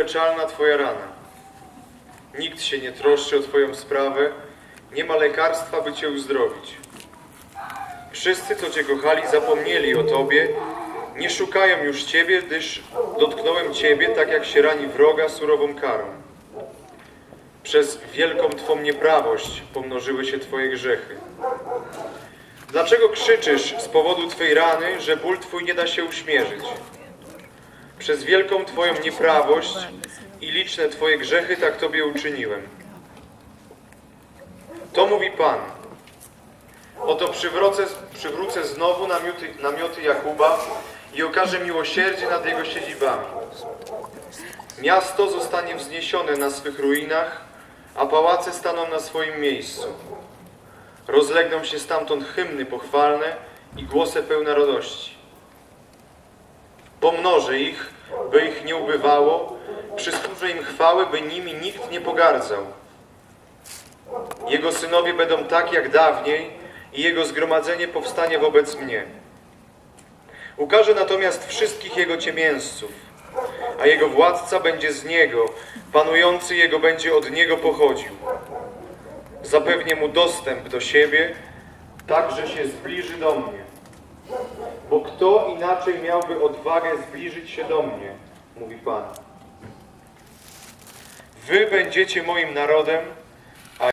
nieuleczalna Twoja rana. Nikt się nie troszczy o Twoją sprawę, nie ma lekarstwa, by Cię uzdrowić. Wszyscy, co Cię kochali, zapomnieli o Tobie, nie szukają już Ciebie, gdyż dotknąłem Ciebie, tak jak się rani wroga surową karą. Przez wielką Twą nieprawość pomnożyły się Twoje grzechy. Dlaczego krzyczysz z powodu Twej rany, że ból Twój nie da się uśmierzyć? Przez wielką Twoją nieprawość i liczne Twoje grzechy tak Tobie uczyniłem. To mówi Pan. Oto przywrócę, przywrócę znowu namioty, namioty Jakuba i okażę miłosierdzie nad jego siedzibami. Miasto zostanie wzniesione na swych ruinach, a pałace staną na swoim miejscu. Rozlegną się stamtąd hymny pochwalne i głosy pełne radości. Pomnożę ich, by ich nie ubywało, przysłużę im chwały, by nimi nikt nie pogardzał. Jego synowie będą tak jak dawniej i jego zgromadzenie powstanie wobec mnie. Ukaże natomiast wszystkich jego ciemięzców, a jego władca będzie z niego, panujący jego będzie od niego pochodził. Zapewnię mu dostęp do siebie, tak że się zbliży do mnie. Bo kto inaczej miałby odwagę zbliżyć się do mnie, mówi Pan. Wy będziecie moim narodem,